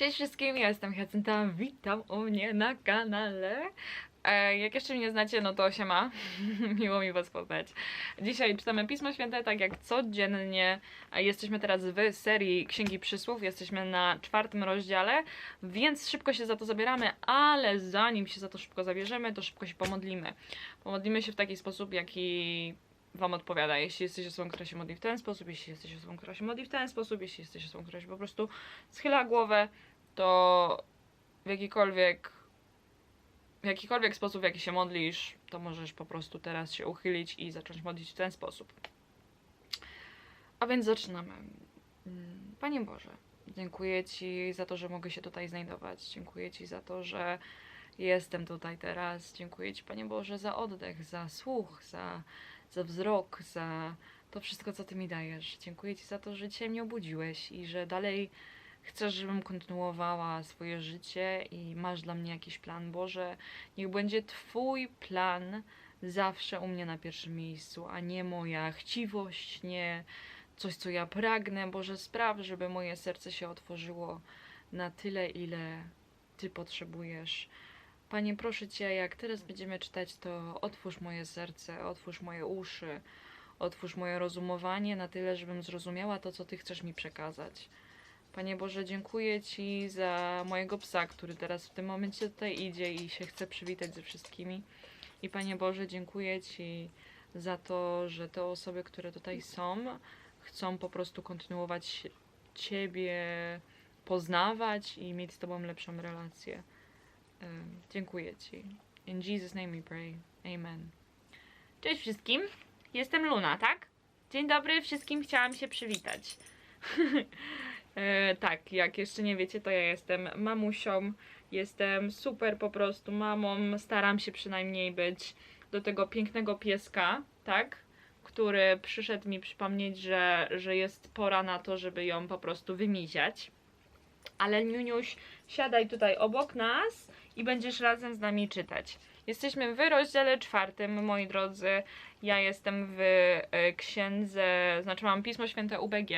Cześć wszystkim, ja jestem Jacynta, witam u mnie na kanale. E, jak jeszcze mnie znacie, no to się ma. Miło mi was poznać. Dzisiaj czytamy Pismo Święte, tak jak codziennie. A Jesteśmy teraz w serii Księgi Przysłów, jesteśmy na czwartym rozdziale, więc szybko się za to zabieramy, ale zanim się za to szybko zabierzemy, to szybko się pomodlimy. Pomodlimy się w taki sposób, jaki Wam odpowiada. Jeśli jesteś osobą, która się modli w ten sposób, jeśli jesteś osobą, która się modli w ten sposób, jeśli jesteś osobą, która się po prostu schyla głowę, to w jakikolwiek w jakikolwiek sposób, w jaki się modlisz, to możesz po prostu teraz się uchylić i zacząć modlić w ten sposób. A więc zaczynamy. Mm, Panie Boże, dziękuję Ci za to, że mogę się tutaj znajdować. Dziękuję Ci za to, że jestem tutaj teraz. Dziękuję Ci, Panie Boże, za oddech, za słuch, za, za wzrok, za to wszystko, co Ty mi dajesz. Dziękuję Ci za to, że dzisiaj mnie obudziłeś i że dalej chcesz, żebym kontynuowała swoje życie i masz dla mnie jakiś plan. Boże, niech będzie Twój plan zawsze u mnie na pierwszym miejscu, a nie moja chciwość, nie coś, co ja pragnę. Boże, spraw, żeby moje serce się otworzyło na tyle, ile Ty potrzebujesz. Panie, proszę Cię, jak teraz będziemy czytać, to otwórz moje serce, otwórz moje uszy, otwórz moje rozumowanie na tyle, żebym zrozumiała to, co Ty chcesz mi przekazać. Panie Boże, dziękuję Ci za mojego psa, który teraz w tym momencie tutaj idzie i się chce przywitać ze wszystkimi. I Panie Boże, dziękuję Ci za to, że te osoby, które tutaj są, chcą po prostu kontynuować Ciebie poznawać i mieć z Tobą lepszą relację. Dziękuję Ci. In Jesus' name we pray. Amen. Cześć wszystkim. Jestem Luna, tak? Dzień dobry, wszystkim chciałam się przywitać. E, tak, jak jeszcze nie wiecie, to ja jestem mamusią. Jestem super po prostu mamą. Staram się przynajmniej być do tego pięknego pieska, tak? Który przyszedł mi przypomnieć, że, że jest pora na to, żeby ją po prostu wymiziać. Ale Niuniuś, siadaj tutaj obok nas i będziesz razem z nami czytać. Jesteśmy w rozdziale czwartym, moi drodzy. Ja jestem w e, księdze, znaczy mam Pismo Święte UBG,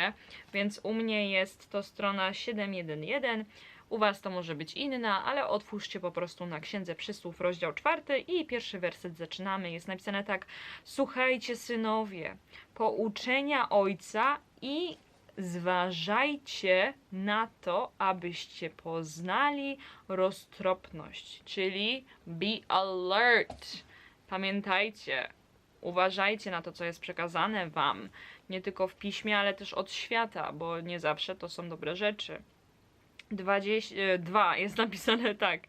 więc u mnie jest to strona 711. U Was to może być inna, ale otwórzcie po prostu na Księdze Przysłów, rozdział czwarty i pierwszy werset zaczynamy. Jest napisane tak: Słuchajcie, synowie, pouczenia ojca i zważajcie na to, abyście poznali roztropność, czyli be alert. Pamiętajcie, uważajcie na to, co jest przekazane Wam, nie tylko w piśmie, ale też od świata, bo nie zawsze to są dobre rzeczy. 22 jest napisane tak,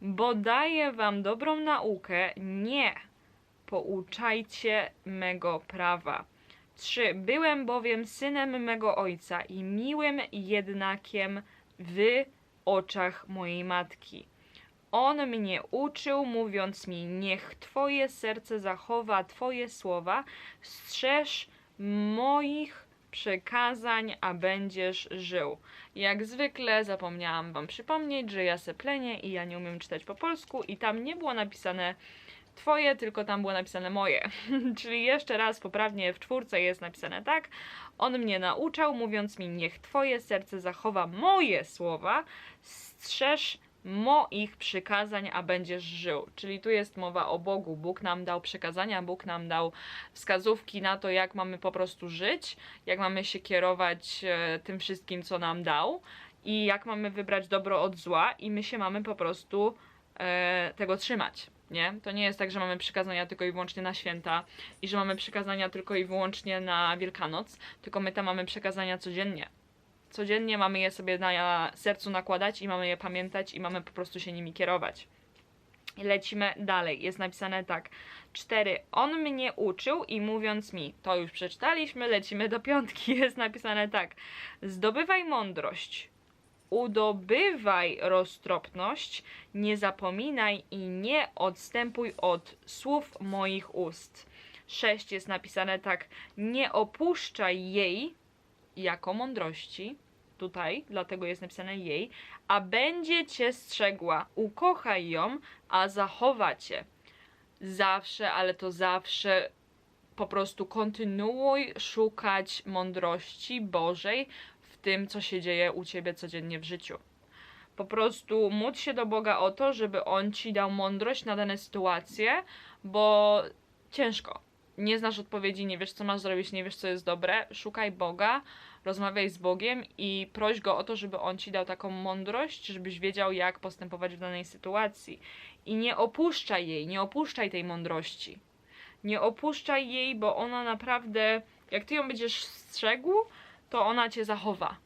bo daję Wam dobrą naukę, nie pouczajcie mego prawa. 3. Byłem bowiem synem mego ojca i miłym jednakiem w oczach mojej matki. On mnie uczył, mówiąc mi: Niech Twoje serce zachowa Twoje słowa, strzeż moich przekazań, a będziesz żył. Jak zwykle zapomniałam Wam przypomnieć, że ja se plenię i ja nie umiem czytać po polsku, i tam nie było napisane Twoje, tylko tam było napisane moje. Czyli jeszcze raz poprawnie w czwórce jest napisane tak. On mnie nauczał, mówiąc mi: Niech Twoje serce zachowa moje słowa, strzeż moich przykazań, a będziesz żył. Czyli tu jest mowa o Bogu. Bóg nam dał przekazania, Bóg nam dał wskazówki na to, jak mamy po prostu żyć, jak mamy się kierować e, tym wszystkim, co nam dał i jak mamy wybrać dobro od zła, i my się mamy po prostu e, tego trzymać. Nie? To nie jest tak, że mamy przykazania tylko i wyłącznie na święta i że mamy przykazania tylko i wyłącznie na Wielkanoc, tylko my tam mamy przekazania codziennie. Codziennie mamy je sobie na sercu nakładać i mamy je pamiętać i mamy po prostu się nimi kierować. Lecimy dalej. Jest napisane tak. 4. On mnie uczył i mówiąc mi, to już przeczytaliśmy, lecimy do piątki. Jest napisane tak. Zdobywaj mądrość, udobywaj roztropność, nie zapominaj i nie odstępuj od słów moich ust. 6 jest napisane tak, nie opuszczaj jej jako mądrości, tutaj, dlatego jest napisane jej, a będzie cię strzegła, ukochaj ją, a zachowa cię. Zawsze, ale to zawsze po prostu kontynuuj szukać mądrości Bożej tym, co się dzieje u ciebie codziennie w życiu. Po prostu módl się do Boga o to, żeby On ci dał mądrość na dane sytuacje, bo ciężko. Nie znasz odpowiedzi, nie wiesz co masz zrobić, nie wiesz co jest dobre. Szukaj Boga, rozmawiaj z Bogiem i proś Go o to, żeby On ci dał taką mądrość, żebyś wiedział jak postępować w danej sytuacji. I nie opuszczaj jej, nie opuszczaj tej mądrości. Nie opuszczaj jej, bo ona naprawdę, jak ty ją będziesz strzegł, to ona cię zachowa.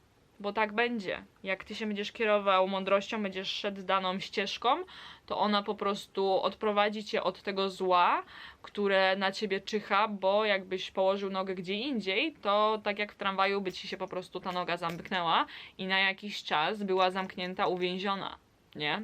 Bo tak będzie. Jak ty się będziesz kierował mądrością, będziesz szedł daną ścieżką, to ona po prostu odprowadzi cię od tego zła, które na ciebie czyha, bo jakbyś położył nogę gdzie indziej, to tak jak w tramwaju by ci się po prostu ta noga zamknęła i na jakiś czas była zamknięta, uwięziona, nie?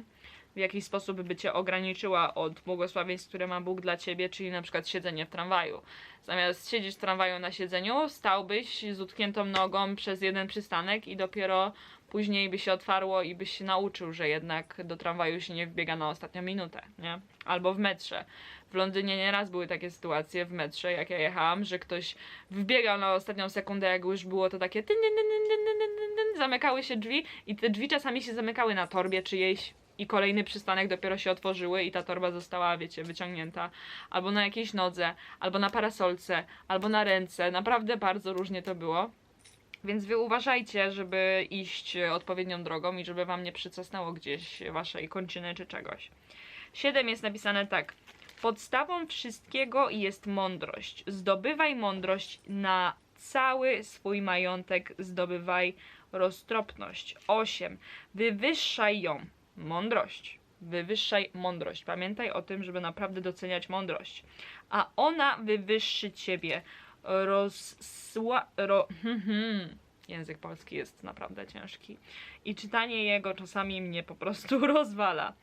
W jakiś sposób by cię ograniczyła od błogosławieństw, które ma Bóg dla ciebie, czyli na przykład siedzenie w tramwaju. Zamiast siedzieć w tramwaju na siedzeniu, stałbyś z utkniętą nogą przez jeden przystanek i dopiero później by się otwarło i byś się nauczył, że jednak do tramwaju się nie wbiega na ostatnią minutę, nie? Albo w metrze. W Londynie nieraz były takie sytuacje w metrze, jak ja jechałam, że ktoś wbiegał na ostatnią sekundę, jak już było to takie zamykały się drzwi i te drzwi czasami się zamykały na torbie czyjejś i kolejny przystanek dopiero się otworzyły i ta torba została, wiecie, wyciągnięta. Albo na jakiejś nodze, albo na parasolce, albo na ręce. Naprawdę bardzo różnie to było. Więc wy uważajcie, żeby iść odpowiednią drogą i żeby wam nie przycasnęło gdzieś waszej kończyny czy czegoś. 7 jest napisane tak. Podstawą wszystkiego jest mądrość. Zdobywaj mądrość na cały swój majątek, zdobywaj roztropność. 8. Wywyższaj ją mądrość. Wywyższaj mądrość. Pamiętaj o tym, żeby naprawdę doceniać mądrość. A ona wywyższy ciebie. Rozsła... Ro, hmm, hmm. Język polski jest naprawdę ciężki. I czytanie jego czasami mnie po prostu rozwala.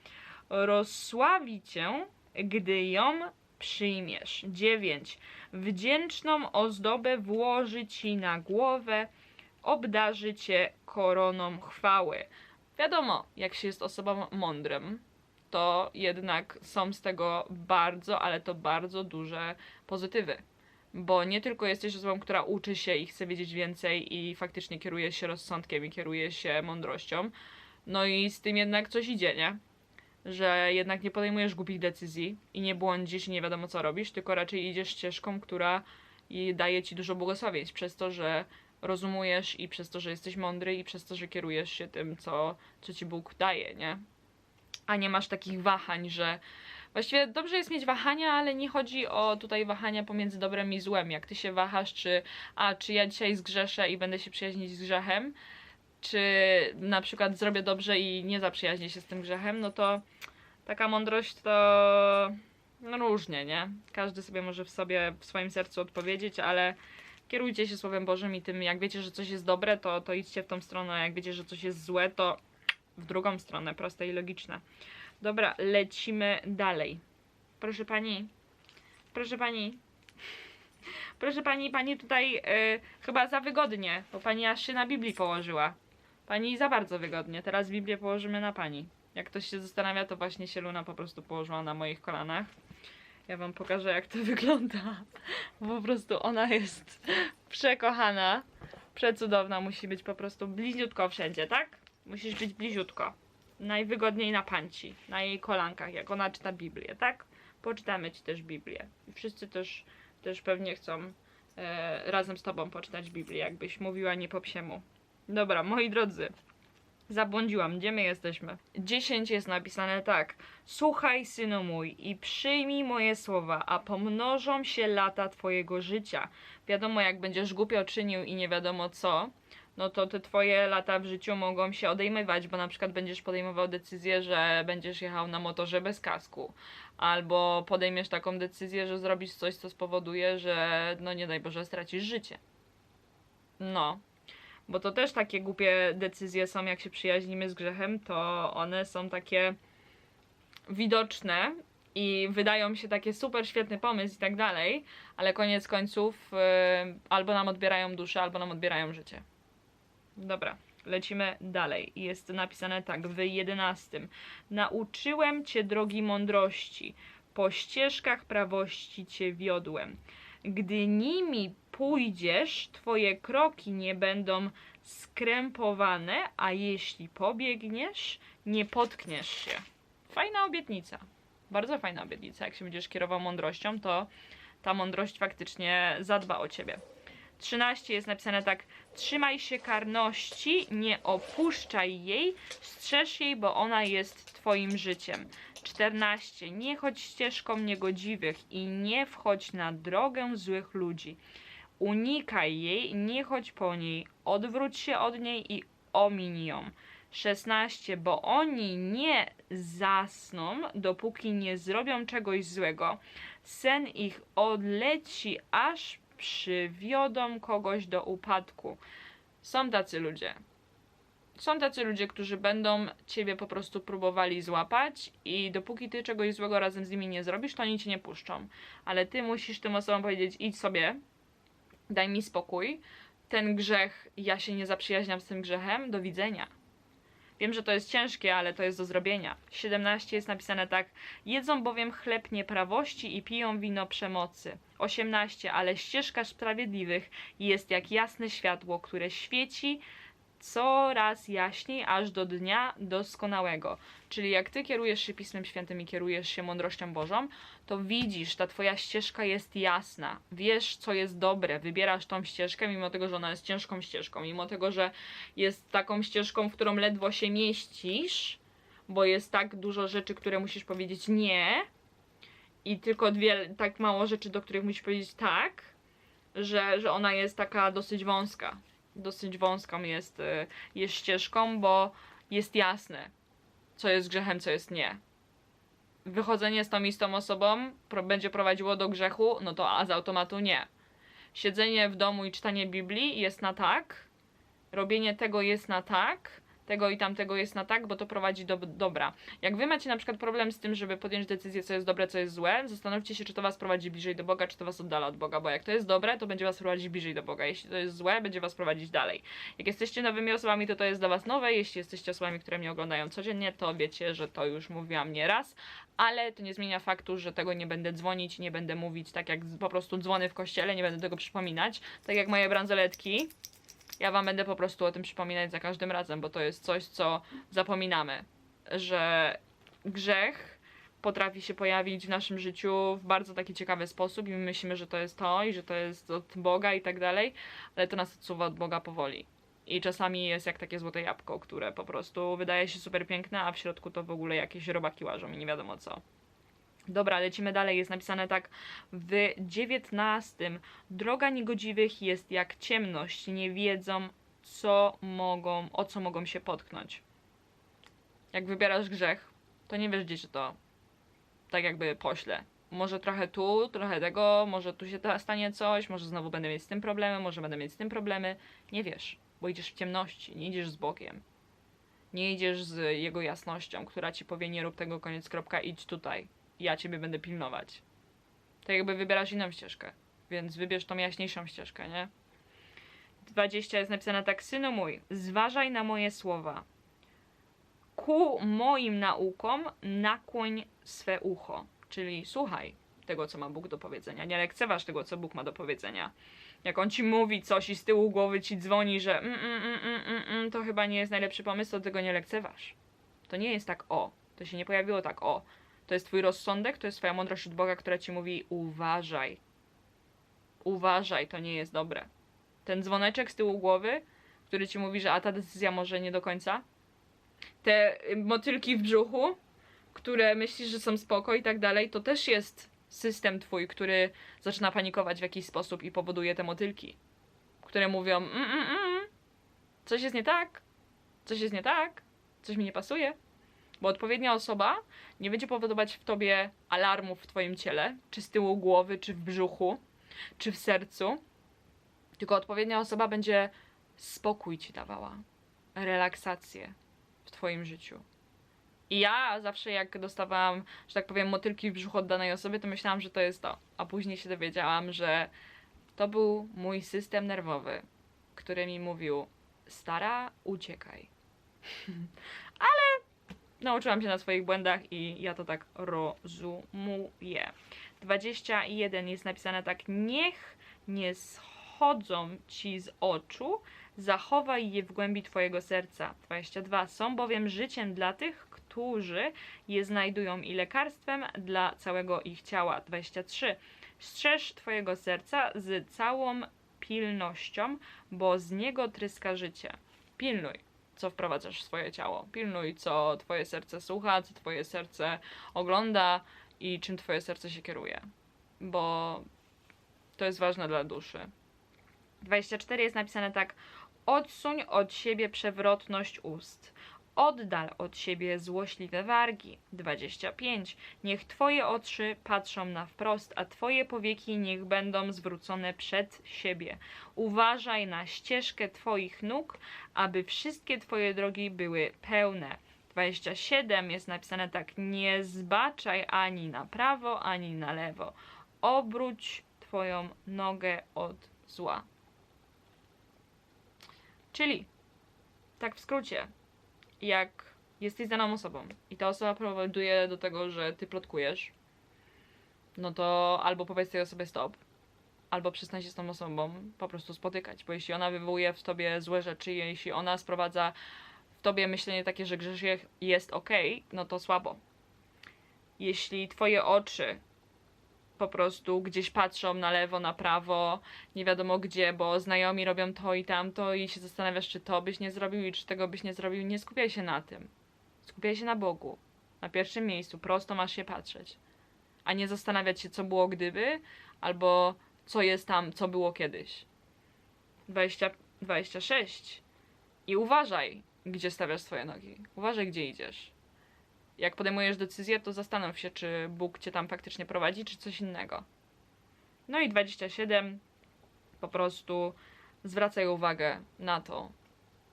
Rozsławi cię, gdy ją przyjmiesz. 9. Wdzięczną ozdobę włoży ci na głowę, obdarzy cię koroną chwały. Wiadomo, jak się jest osobą mądrym, to jednak są z tego bardzo, ale to bardzo duże pozytywy. Bo nie tylko jesteś osobą, która uczy się i chce wiedzieć więcej i faktycznie kieruje się rozsądkiem i kieruje się mądrością, no i z tym jednak coś idzie, nie? Że jednak nie podejmujesz głupich decyzji i nie błądzisz i nie wiadomo co robisz, tylko raczej idziesz ścieżką, która daje ci dużo błogosławieństw przez to, że rozumujesz i przez to, że jesteś mądry i przez to, że kierujesz się tym, co, co ci Bóg daje, nie? A nie masz takich wahań, że właściwie dobrze jest mieć wahania, ale nie chodzi o tutaj wahania pomiędzy dobrem i złem. Jak ty się wahasz, czy a czy ja dzisiaj zgrzeszę i będę się przyjaźnić z grzechem, czy na przykład zrobię dobrze i nie zaprzyjaźnię się z tym grzechem, no to taka mądrość to no różnie, nie? Każdy sobie może w sobie, w swoim sercu odpowiedzieć, ale kierujcie się Słowem Bożym i tym, jak wiecie, że coś jest dobre, to, to idźcie w tą stronę, a jak wiecie, że coś jest złe, to w drugą stronę, proste i logiczne. Dobra, lecimy dalej. Proszę pani, proszę pani, proszę pani, pani tutaj yy, chyba za wygodnie, bo pani aż się na Biblii położyła. Pani za bardzo wygodnie, teraz Biblię położymy na pani. Jak ktoś się zastanawia, to właśnie się Luna po prostu położyła na moich kolanach. Ja wam pokażę jak to wygląda. Po prostu ona jest przekochana. Przecudowna, musi być po prostu bliziutko wszędzie, tak? Musisz być bliziutko. Najwygodniej na panci, na jej kolankach, jak ona czyta Biblię, tak? Poczytamy ci też Biblię. I wszyscy też, też pewnie chcą e, razem z tobą poczytać Biblię, jakbyś mówiła nie po psiemu. Dobra, moi drodzy, Zabłądziłam, gdzie my jesteśmy? 10 jest napisane tak. Słuchaj, synu mój, i przyjmij moje słowa, a pomnożą się lata twojego życia. Wiadomo, jak będziesz głupio czynił i nie wiadomo co, no to te twoje lata w życiu mogą się odejmować, bo na przykład będziesz podejmował decyzję, że będziesz jechał na motorze bez kasku, albo podejmiesz taką decyzję, że zrobisz coś, co spowoduje, że no nie daj Boże stracisz życie. No, bo to też takie głupie decyzje są, jak się przyjaźnimy z grzechem, to one są takie widoczne i wydają się takie super świetny pomysł i tak dalej, ale koniec końców yy, albo nam odbierają duszę, albo nam odbierają życie. Dobra, lecimy dalej. Jest napisane tak w jedenastym. Nauczyłem cię drogi mądrości, po ścieżkach prawości cię wiodłem. Gdy nimi pójdziesz, twoje kroki nie będą skrępowane, a jeśli pobiegniesz, nie potkniesz się. Fajna obietnica. Bardzo fajna obietnica. Jak się będziesz kierował mądrością, to ta mądrość faktycznie zadba o ciebie. 13 jest napisane tak: Trzymaj się karności, nie opuszczaj jej, strzeż jej, bo ona jest Twoim życiem. 14. Nie chodź ścieżką niegodziwych i nie wchodź na drogę złych ludzi. Unikaj jej, nie chodź po niej, odwróć się od niej i omiń ją. 16. Bo oni nie zasną, dopóki nie zrobią czegoś złego. Sen ich odleci, aż przywiodą kogoś do upadku. Są tacy ludzie. Są tacy ludzie, którzy będą ciebie po prostu próbowali złapać i dopóki ty czegoś złego razem z nimi nie zrobisz, to oni cię nie puszczą. Ale ty musisz tym osobom powiedzieć, idź sobie, daj mi spokój, ten grzech, ja się nie zaprzyjaźniam z tym grzechem, do widzenia. Wiem, że to jest ciężkie, ale to jest do zrobienia. 17 jest napisane tak: Jedzą bowiem chleb nieprawości i piją wino przemocy. 18. Ale ścieżka sprawiedliwych jest jak jasne światło, które świeci coraz jaśniej, aż do dnia doskonałego. Czyli jak ty kierujesz się Pismem Świętym i kierujesz się mądrością Bożą, to widzisz, ta twoja ścieżka jest jasna. Wiesz, co jest dobre, wybierasz tą ścieżkę, mimo tego, że ona jest ciężką ścieżką, mimo tego, że jest taką ścieżką, w którą ledwo się mieścisz, bo jest tak dużo rzeczy, które musisz powiedzieć nie, i tylko dwie, tak mało rzeczy, do których musisz powiedzieć tak, że, że ona jest taka dosyć wąska dosyć wąską jest, y, jest ścieżką, bo jest jasne, co jest grzechem, co jest nie. Wychodzenie z tą istą osobą będzie prowadziło do grzechu, no to a z automatu nie. Siedzenie w domu i czytanie Biblii jest na tak, robienie tego jest na tak, tego i tamtego jest na tak, bo to prowadzi do dobra. Jak wy macie na przykład problem z tym, żeby podjąć decyzję, co jest dobre, co jest złe, zastanówcie się, czy to was prowadzi bliżej do Boga, czy to was oddala od Boga, bo jak to jest dobre, to będzie was prowadzić bliżej do Boga. Jeśli to jest złe, będzie was prowadzić dalej. Jak jesteście nowymi osobami, to to jest dla was nowe. Jeśli jesteście osobami, które mnie oglądają codziennie, to wiecie, że to już mówiłam nieraz, ale to nie zmienia faktu, że tego nie będę dzwonić, nie będę mówić tak jak po prostu dzwony w kościele, nie będę tego przypominać. Tak jak moje bransoletki, ja wam będę po prostu o tym przypominać za każdym razem, bo to jest coś, co zapominamy, że grzech potrafi się pojawić w naszym życiu w bardzo taki ciekawy sposób i my myślimy, że to jest to i że to jest od Boga i tak dalej, ale to nas odsuwa od Boga powoli. I czasami jest jak takie złote jabłko, które po prostu wydaje się super piękne, a w środku to w ogóle jakieś robaki łażą i nie wiadomo co. Dobra, lecimy dalej. Jest napisane tak w dziewiętnastym. Droga niegodziwych jest jak ciemność. Nie wiedzą, co mogą, o co mogą się potknąć. Jak wybierasz grzech, to nie wiesz, gdzie się to tak jakby pośle. Może trochę tu, trochę tego, może tu się stanie coś, może znowu będę mieć z tym problemy, może będę mieć z tym problemy. Nie wiesz, bo idziesz w ciemności, nie idziesz z Bogiem. Nie idziesz z Jego jasnością, która ci powie nie rób tego, koniec, kropka, idź tutaj ja ciebie będę pilnować. Tak jakby wybierasz inną ścieżkę, więc wybierz tą jaśniejszą ścieżkę, nie? 20 jest napisane tak, synu mój, zważaj na moje słowa. Ku moim naukom nakłoń swe ucho, czyli słuchaj tego, co ma Bóg do powiedzenia. Nie lekceważ tego, co Bóg ma do powiedzenia. Jak on ci mówi coś i z tyłu głowy ci dzwoni, że mm, mm, mm, mm, mm, mm to chyba nie jest najlepszy pomysł, to tego nie lekceważ. To nie jest tak o. To się nie pojawiło tak o. To jest twój rozsądek, to jest twoja mądrość od Boga, która ci mówi uważaj. Uważaj, to nie jest dobre. Ten dzwoneczek z tyłu głowy, który ci mówi, że a ta decyzja może nie do końca. Te motylki w brzuchu, które myślisz, że są spoko i tak dalej, to też jest system twój, który zaczyna panikować w jakiś sposób i powoduje te motylki, które mówią mm, mm, mm, coś jest nie tak, coś jest nie tak, coś mi nie pasuje. Bo odpowiednia osoba nie będzie powodować w tobie alarmów w twoim ciele, czy z tyłu głowy, czy w brzuchu, czy w sercu. Tylko odpowiednia osoba będzie spokój ci dawała, relaksację w twoim życiu. I ja zawsze jak dostawałam, że tak powiem, motylki w brzuchu od danej osoby, to myślałam, że to jest to. A później się dowiedziałam, że to był mój system nerwowy, który mi mówił: Stara, uciekaj. Ale nauczyłam się na swoich błędach i ja to tak rozumuję. 21 jest napisane tak, niech nie schodzą ci z oczu Zachowaj je w głębi Twojego serca. 22. Są bowiem życiem dla tych, którzy je znajdują i lekarstwem dla całego ich ciała. 23. Strzeż Twojego serca z całą pilnością, bo z niego tryska życie. Pilnuj, co wprowadzasz w swoje ciało. Pilnuj, co Twoje serce słucha, co Twoje serce ogląda i czym Twoje serce się kieruje. Bo to jest ważne dla duszy. 24 jest napisane tak: Odsuń od siebie przewrotność ust. Oddal od siebie złośliwe wargi. 25. Niech Twoje oczy patrzą na wprost, a Twoje powieki niech będą zwrócone przed siebie. Uważaj na ścieżkę Twoich nóg, aby wszystkie Twoje drogi były pełne. 27 jest napisane tak: Nie zbaczaj ani na prawo, ani na lewo. Obróć Twoją nogę od zła. Czyli, tak w skrócie, jak jesteś daną osobą i ta osoba prowokuje do tego, że ty plotkujesz, no to albo powiedz tej osobie stop, albo przestań się z tą osobą po prostu spotykać, bo jeśli ona wywołuje w tobie złe rzeczy, jeśli ona sprowadza w tobie myślenie takie, że grzech jest ok, no to słabo. Jeśli twoje oczy po prostu gdzieś patrzą na lewo, na prawo, nie wiadomo gdzie, bo znajomi robią to i tamto i się zastanawiasz, czy to byś nie zrobił i czy tego byś nie zrobił. Nie skupiaj się na tym. Skupiaj się na Bogu. Na pierwszym miejscu, prosto masz się patrzeć. A nie zastanawiać się, co było gdyby, albo co jest tam, co było kiedyś. 20, 26. I uważaj, gdzie stawiasz swoje nogi. Uważaj, gdzie idziesz jak podejmujesz decyzję, to zastanów się, czy Bóg cię tam faktycznie prowadzi, czy coś innego. No i 27. Po prostu zwracaj uwagę na to,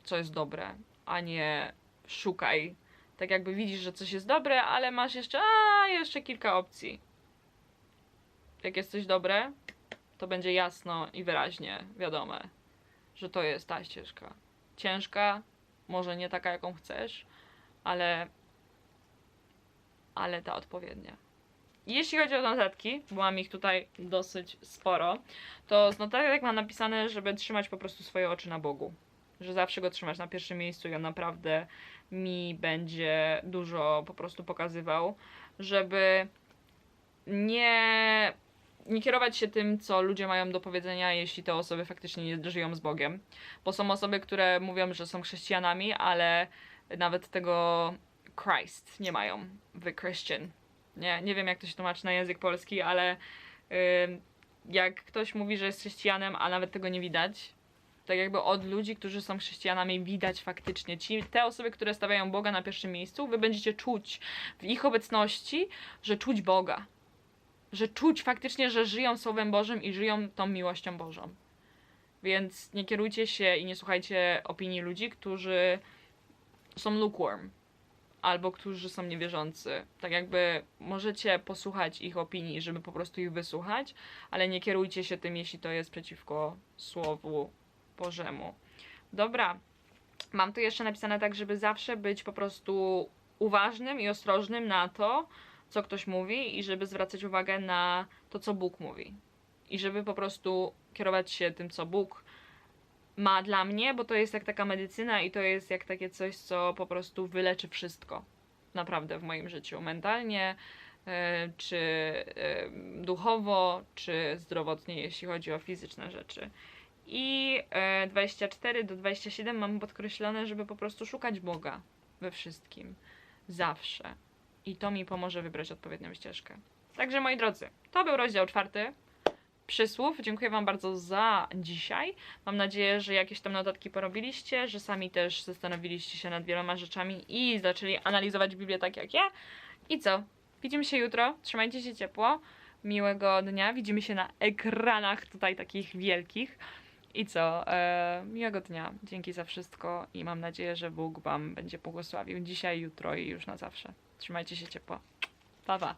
co jest dobre, a nie szukaj. Tak jakby widzisz, że coś jest dobre, ale masz jeszcze, a jeszcze kilka opcji. Jak jest coś dobre, to będzie jasno i wyraźnie wiadome, że to jest ta ścieżka. Ciężka, może nie taka, jaką chcesz, ale ale ta odpowiednia. Jeśli chodzi o notatki, bo mam ich tutaj dosyć sporo, to z notatek mam napisane, żeby trzymać po prostu swoje oczy na Bogu. Że zawsze go trzymać na pierwszym miejscu i on naprawdę mi będzie dużo po prostu pokazywał, żeby nie, nie kierować się tym, co ludzie mają do powiedzenia, jeśli te osoby faktycznie nie żyją z Bogiem. Bo są osoby, które mówią, że są chrześcijanami, ale nawet tego Christ nie mają w Christian. Nie, nie wiem jak to się tłumaczy na język polski, ale yy, jak ktoś mówi, że jest chrześcijanem, a nawet tego nie widać, tak jakby od ludzi, którzy są chrześcijanami, widać faktycznie. Ci, te osoby, które stawiają Boga na pierwszym miejscu, wy będziecie czuć w ich obecności, że czuć Boga. Że czuć faktycznie, że żyją Słowem Bożym i żyją tą miłością Bożą. Więc nie kierujcie się i nie słuchajcie opinii ludzi, którzy są lukewarm albo którzy są niewierzący. Tak jakby możecie posłuchać ich opinii, żeby po prostu ich wysłuchać, ale nie kierujcie się tym, jeśli to jest przeciwko Słowu Bożemu. Dobra, mam tu jeszcze napisane tak, żeby zawsze być po prostu uważnym i ostrożnym na to, co ktoś mówi i żeby zwracać uwagę na to, co Bóg mówi. I żeby po prostu kierować się tym, co Bóg ma dla mnie, bo to jest jak taka medycyna i to jest jak takie coś, co po prostu wyleczy wszystko. Naprawdę w moim życiu. Mentalnie, e, czy duchowo, czy zdrowotnie, jeśli chodzi o fizyczne rzeczy. I 24 e, do 27 mam podkreślone, żeby po prostu szukać Boga we wszystkim. Zawsze. I to mi pomoże wybrać odpowiednią ścieżkę. Także moi drodzy, to był rozdział czwarty przysłów. Dziękuję Wam bardzo za dzisiaj. Mam nadzieję, że jakieś tam notatki porobiliście, że sami też zastanowiliście się nad wieloma rzeczami i zaczęli analizować Biblię tak jak ja. I co? Widzimy się jutro. Trzymajcie się ciepło. Miłego dnia. Widzimy się na ekranach tutaj takich wielkich. I co? Eee, miłego dnia. Dzięki za wszystko i mam nadzieję, że Bóg Wam będzie błogosławił dzisiaj, jutro i już na zawsze. Trzymajcie się ciepło. Pa, pa.